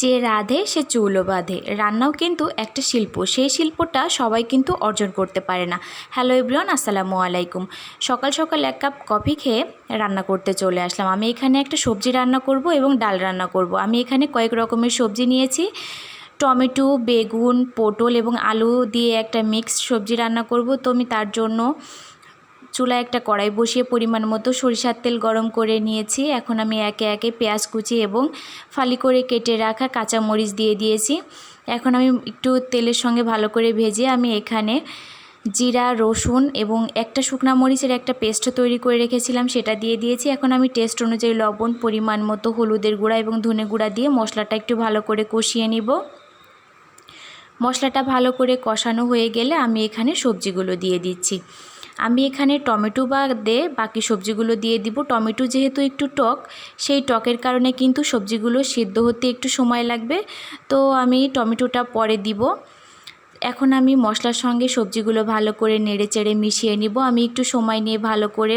যে রাধে, সে চুলও বাঁধে। রান্নাও কিন্তু একটা শিল্প। সেই শিল্পটা সবাই কিন্তু অর্জন করতে পারে না। হ্যালো এভরিওয়ান, আসসালামু আলাইকুম। সকাল সকাল এক কাপ কফি খেয়ে রান্না করতে চলে আসলাম। আমি এখানে একটা সবজি রান্না করব এবং ডাল রান্না করব। আমি এখানে কয়েক রকমের সবজি নিয়েছি। টমেটো, বেগুন, পটল এবং আলু দিয়ে একটা মিক্সড সবজি রান্না করব। তো আমি তার জন্য চুলায় একটা কড়াই বসিয়ে পরিমাণ মতো সরিষার তেল গরম করে নিয়েছি। এখন আমি একে একে পেঁয়াজ কুচি এবং ফালি করে কেটে রাখা কাঁচা মরিচ দিয়ে দিয়েছি। এখন আমি একটু তেলের সঙ্গে ভালো করে ভেজে আমি এখানে জিরা, রসুন এবং একটা শুকনা মরিচের একটা পেস্ট তৈরি করে রেখেছিলাম, সেটা দিয়ে দিয়েছি। এখন আমি টেস্ট অনুযায়ী লবণ, পরিমাণ মতো হলুদের গুঁড়া এবং ধনে গুঁড়া দিয়ে মশলাটা একটু ভালো করে কষিয়ে নিব। মশলাটা ভালো করে কষানো হয়ে গেলে আমি এখানে সবজিগুলো দিয়ে দিচ্ছি। আমি এখানে টমেটো বাদে বাকি সবজিগুলো দিয়ে দিব। টমেটো যেহেতু একটু টক, সেই টকের কারণে কিন্তু সবজিগুলো সিদ্ধ হতে একটু সময় লাগবে। তো আমি টমেটোটা পরে দিব। এখন আমি মশলার সঙ্গে সবজিগুলো ভালো করে নেড়ে চেড়ে মিশিয়ে নিব। আমি একটু সময় নিয়ে ভালো করে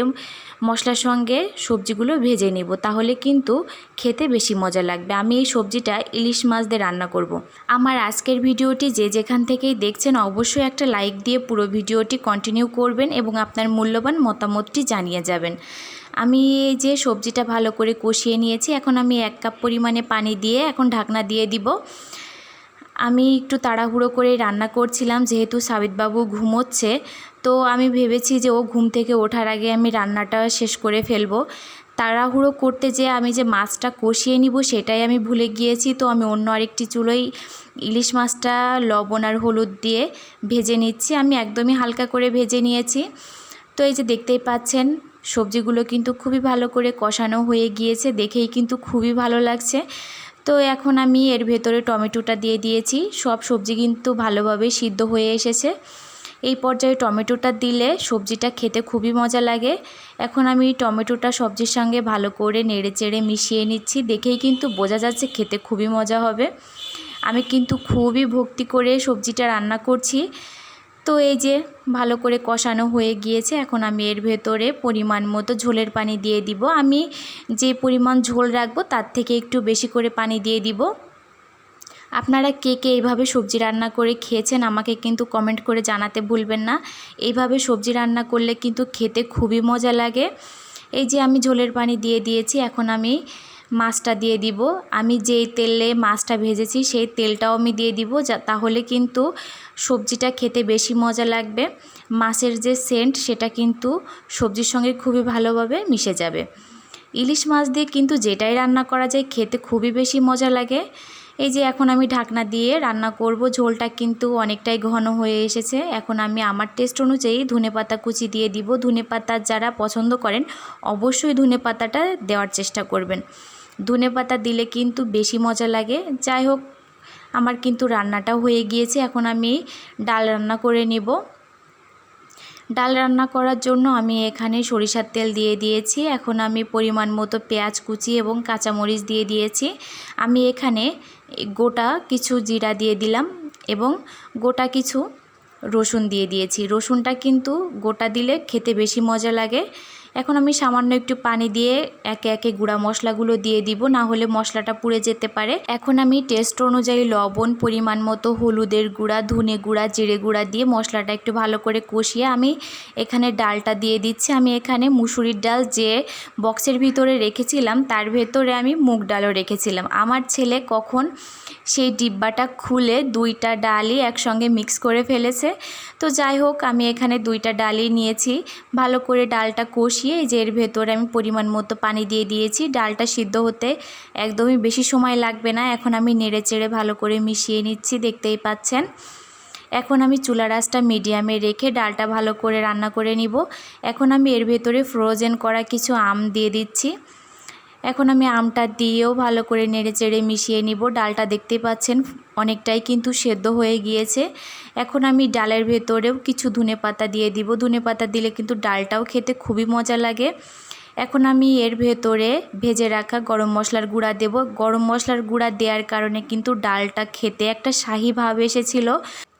মশলার সঙ্গে সবজিগুলো ভেজে নেব। তাহলে কিন্তু খেতে বেশি মজা লাগবে। আমি এই সবজিটা ইলিশ মাছ দিয়ে রান্না করব। আমার আজকের ভিডিওটি যে যেখান থেকেই দেখছেন, অবশ্যই একটা লাইক দিয়ে পুরো ভিডিওটি কন্টিনিউ করবেন এবং আপনার মূল্যবান মতামতটি জানিয়ে যাবেন। আমি এই যে সবজিটা ভালো করে কষিয়ে নিয়েছি। এখন আমি এক কাপ পরিমাণে পানি দিয়ে এখন ঢাকনা দিয়ে দিব। আমি একটু তাড়াহুড়ো করে রান্না করছিলাম, যেহেতু সাবিতবাবু ঘুমোচ্ছে, তো আমি ভেবেছি যে ও ঘুম থেকে ওঠার আগে আমি রান্নাটা শেষ করে ফেলব। তাড়াহুড়ো করতে যে আমি যে মাছটা কষিয়ে নিব সেটাই আমি ভুলে গিয়েছি, তো আমি অন্য আরেকটি চুলোই ইলিশ মাছটা, লবণ আর হলুদ দিয়ে ভেজে নিচ্ছি। আমি একদমই হালকা করে ভেজে নিয়েছি। তো এই যে দেখতেই পাচ্ছেন, সবজিগুলো কিন্তু খুবই ভালো করে কষানো হয়ে গিয়েছে, দেখেই কিন্তু খুবই ভালো লাগছে। তো এখন আমি এর ভেতরে টমেটোটা দিয়ে দিয়েছি। সব সবজি কিন্তু ভালোভাবে সিদ্ধ হয়ে এসেছে। এই পর্যায়ে টমেটোটা দিলে সবজিটা খেতে খুবই মজা লাগে। এখন আমি টমেটোটা সবজির সঙ্গে ভালো করে নেড়ে চেড়ে মিশিয়ে নিচ্ছি। দেখেই কিন্তু বোঝা যাচ্ছে খেতে খুবই মজা হবে। আমি কিন্তু খুবই ভক্তি করে সবজিটা রান্না করছি। তো এই যে ভালো করে কষানো হয়ে গিয়েছে, এখন আমি এর ভেতরে পরিমাণ মতো ঝোলের পানি দিয়ে দিব। আমি যে পরিমাণ ঝোল রাখব তার থেকে একটু বেশি করে পানি দিয়ে দিব। আপনারা কে কে এইভাবে সবজি রান্না করে খেয়েছেন আমাকে কিন্তু কমেন্ট করে জানাতে ভুলবেন না। এইভাবে সবজি রান্না করলে কিন্তু খেতে খুবই মজা লাগে। এই যে আমি ঝোলের পানি দিয়ে দিয়েছি, এখন আমি মাছটা দিয়ে দিব। আমি যেই তেলে মাছটা ভেজেছি, সেই তেলটাও আমি দিয়ে দিব যা, তাহলে কিন্তু সবজিটা খেতে বেশি মজা লাগবে। মাছের যে সেন্ট, সেটা কিন্তু সবজির সঙ্গে খুবই ভালোভাবে মিশে যাবে। ইলিশ মাছ দিয়ে কিন্তু যেটাই রান্না করা যায়, খেতে খুবই বেশি মজা লাগে। এই যে এখন আমি ঢাকনা দিয়ে রান্না করব, ঝোলটা কিন্তু অনেকটাই ঘন হয়ে এসেছে। এখন আমি আমার টেস্ট অনুযায়ী ধনে পাতা কুচি দিয়ে দিব। ধনে পাতা যারা পছন্দ করেন, অবশ্যই ধনে পাতাটা দেওয়ার চেষ্টা করবেন। ধনে পাতা দিলে কিন্তু বেশি মজা লাগে। যাই হোক, আমার কিন্তু রান্নাটাও হয়ে গিয়েছে। এখন আমি ডাল রান্না করে নেব। ডাল রান্না করার জন্য আমি এখানে সরিষার তেল দিয়ে দিয়েছি। এখন আমি পরিমাণ মতো পেঁয়াজ কুচি এবং কাঁচামরিচ দিয়ে দিয়েছি। আমি এখানে গোটা কিছু জিরা দিয়ে দিলাম এবং গোটা কিছু রসুন দিয়ে দিয়েছি। রসুনটা কিন্তু গোটা দিলে খেতে বেশি মজা লাগে। এখন আমি সামান্য একটু পানি দিয়ে একে একে গুঁড়া মশলাগুলো দিয়ে দিব, না হলে মশলাটা পুড়ে যেতে পারে। এখন আমি টেস্ট অনুযায়ী লবণ, পরিমাণ মতো হলুদের গুঁড়া, ধনে গুঁড়া, জিরে গুঁড়া দিয়ে মশলাটা একটু ভালো করে কষিয়ে আমি এখানে ডালটা দিয়ে দিচ্ছি। আমি এখানে মুসুরির ডাল যে বক্সের ভিতরে রেখেছিলাম, তার ভেতরে আমি মুগ ডালও রেখেছিলাম। আমার ছেলে কখন সেই ডিব্বাটা খুলে দুইটা ডালই একসঙ্গে মিক্স করে ফেলেছে। তো যাই হোক, আমি এখানে দুইটা ডালই নিয়েছি। ভালো করে ডালটা কষিয়ে যে এর ভেতরে আমি পরিমাণ মতো পানি দিয়ে দিয়েছি। ডালটা সিদ্ধ হতে একদমই বেশি সময় লাগবে না। এখন আমি নেড়ে চেড়ে ভালো করে মিশিয়ে নিচ্ছি, দেখতেই পাচ্ছেন। এখন আমি চুলা রাসটা মিডিয়ামে রেখে ডালটা ভালো করে রান্না করে নিব। এখন আমি এর ভেতরে ফ্রোজেন করা কিছু আম দিয়ে দিচ্ছি। এখন আমি আমটা দিয়েও ভালো করে নেড়ে চেড়ে মিশিয়ে নিব। ডালটা দেখতে পাচ্ছেন অনেকটাই কিন্তু সেদ্ধ হয়ে গিয়েছে। এখন আমি ডালের ভেতরেও কিছু ধনে পাতা দিয়ে দিব। ধনে পাতা দিলে কিন্তু ডালটাও খেতে খুবই মজা লাগে। এখন আমি এর ভেতরে ভেজে রাখা গরম মশলার গুঁড়া দেব। গরম মশলার গুঁড়া দেওয়ার কারণে কিন্তু ডালটা খেতে একটা শাহি ভাব এসেছিল।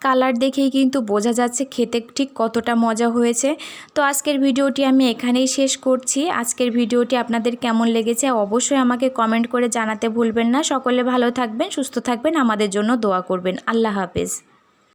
কালার দেখেই কিন্তু বোঝা যাচ্ছে খেতে ঠিক কতটা মজা হয়েছে। তো আজকের ভিডিওটি আমি এখানেই শেষ করছি। আজকের ভিডিওটি আপনাদের কেমন লেগেছে অবশ্যই আমাকে কমেন্ট করে জানাতে ভুলবেন না। সকলে ভালো থাকবেন, সুস্থ থাকবেন, আমাদের জন্য দোয়া করবেন। আল্লাহ হাফেজ।